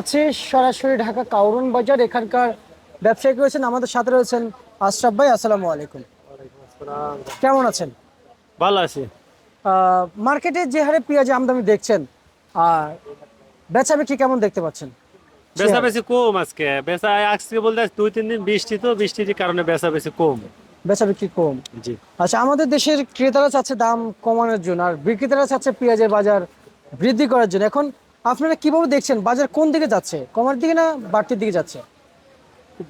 আছে সরাসরি ঢাকা কাউরন বাজার। এখানকার ব্যবসায়ী রয়েছেন? আমাদের সাথে রয়েছেন আশরাফ ভাই আসসালামু আলাইকুম। কেমন আছেন? ভালো আছি। মার্কেটে যে হারে পেঁয়াজের আমদানি দেখছেন আর বেচা বিক্রি কেমন দেখতে পাচ্ছেন? বেচা বেশি কম আজকে। বেচা আজকে বলতে দুই তিন দিন বৃষ্টি তো বৃষ্টির কারণে বেচা বেশি কম। বেচা বিক্রি কম। জি। আচ্ছা আমাদের দেশের ক্রেতারা চাচ্ছে দাম কমানোর জন্য আর বিক্রেতারা চাচ্ছে পেঁয়াজের বাজার বৃদ্ধি করার জন্য। এখন আপনারা কীভাবে দেখছেন? বাজার কোন দিকে যাচ্ছে? কমার দিকে না বাড়তির দিকে যাচ্ছে?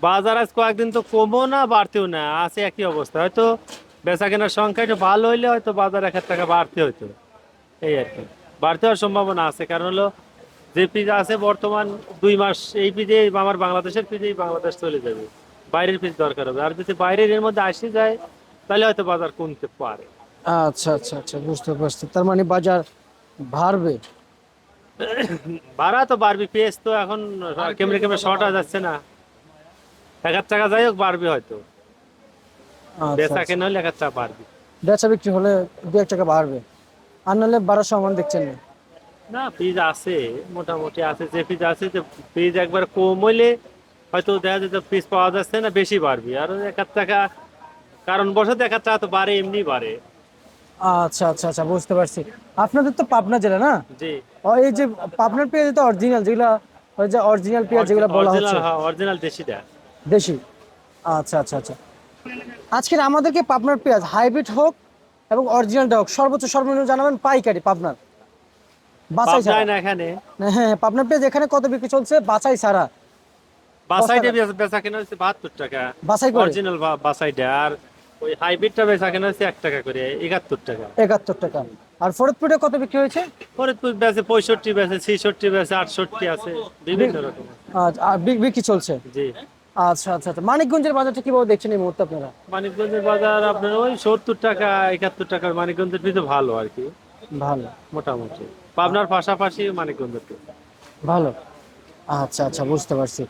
বাজার আজ কয়েকদিন তো কমও না বাড়তেও না। আছে একই অবস্থা। হয়তো বেচা কেনার সংখ্যা একটু ভালো হইলে হয়তো বাজার এক হাজার টাকা বাড়তে হইতো। এই আর কি। বাড়তে হওয়ার সম্ভাবনা আছে। কারণ হলো যে পিজ আছে বর্তমান দুই মাস এই পিজে আমার বাংলাদেশের পিজেই বাংলাদেশ চলে যাবে। বাইরের পিজ দরকার হবে। আর যদি বাইরের এর মধ্যে আসে যায় তাহলে হয়তো বাজার কমতে পারে। আচ্ছা আচ্ছা আচ্ছা। বুঝতে পারছি। তার মানে বাজার বাড়বে। ভাড়া তো বাড়বে পেঁয়াজ তো এখন কেমনে কেমনে শর্ট হয়ে যাচ্ছে না। এক হাজার টাকা যাই হোক বাড়বে হয়তো। আচ্ছা, বেচা আচ্ছা। কেনা হলে এক হাজার টাকা বাড়বে। বেচা বিক্রি হলে দু এক টাকা বাড়বে। আর নাহলে বাড়ার সমান দেখছেন না। না পিজ আছে মোটামুটি আছে যে পিজ আছে যে পিজ একবার কম হইলে হয়তো দেখা যায় যে পিস পাওয়া যাচ্ছে না বেশি বাড়বে। আর এক হাজার টাকা কারণ বসে এক হাজার টাকা তো বাড়ে এমনি বাড়ে। আচ্ছা আচ্ছা আচ্ছা বুঝতে পারছি। আপনাদের তো পাবনা জেলা না? জি। এই যে পাবনার পেঁয়াজ তো অরিজিনাল যেগুলো ওই যে অরিজিনাল পেঁয়াজ যেগুলো বলা হচ্ছে। অরিজিনাল অরিজিনাল দেশিটা দেশি? আচ্ছা আচ্ছা আচ্ছা। আজকের আমাদেরকে পাবনার পেঁয়াজ হাইব্রিড হোক এবং অরিজিনালটা হোক সর্বোচ্চ সর্বনিম্ন জানাবেন পাইকারি পাবনার। বাছাই ছাড়া। না এখানে? হ্যাঁ হ্যাঁ পাবনার পেঁয়াজ এখানে কত বিক্রি চলছে? বাছাই ছাড়া। বাসাইটা বেচা কেনা হচ্ছে বাহাত্তর টাকা। বাছাই অরিজিনাল বাসাইটা আর ওই হাইব্রিডটা বেচা কেনা হচ্ছে এক টাকা করে একাত্তর টাকা। একাত্তর টাকা। আর ফরিদপুরে কত বিক্রি হয়েছে? ফরিদপুর পঁয়ষট্টি ছিষট্টি আটষট্টি আছে বিভিন্ন রকম আর বিক্রি চলছে? জি। আচ্ছা আচ্ছা আচ্ছা। মানিকগঞ্জের বাজারটা কীভাবে দেখছেন এই মুহূর্তে আপনারা? মানিকগঞ্জের বাজার আপনার ওই সত্তর টাকা একাত্তর টাকা মানিকগঞ্জের ভিতরে ভালো আর কি। ভালো। মোটামুটি। পাবনার পাশাপাশি মানিকগঞ্জের ভালো। আচ্ছা আচ্ছা বুঝতে পারছি।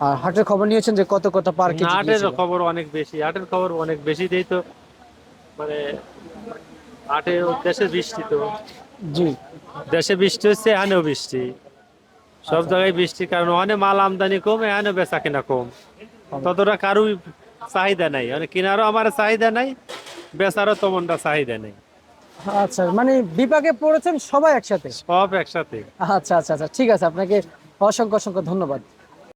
আর হাটের খবর নিয়েছেন যে কত কত পার কেজি হাটের খবর অনেক বেশি হাটের খবর অনেক বেশি দেই তো মানে হাটে দেশে বৃষ্টি তো। জি। দেশে বৃষ্টি হচ্ছে এখানেও বৃষ্টি। সব জায়গায় বৃষ্টির কারণ অনেক মাল আমদানি কম এখানে বেচা কেনা কম। ততটা কারুই চাহিদা নাই মানে কেনারও আমার চাহিদা নাই বেচারও তেমনটা চাহিদা নেই। আচ্ছা মানে বিপাকে পড়েছেন সবাই একসাথে? সব একসাথে। আচ্ছা আচ্ছা আচ্ছা ঠিক আছে আপনাকে অসংখ্য অসংখ্য ধন্যবাদ।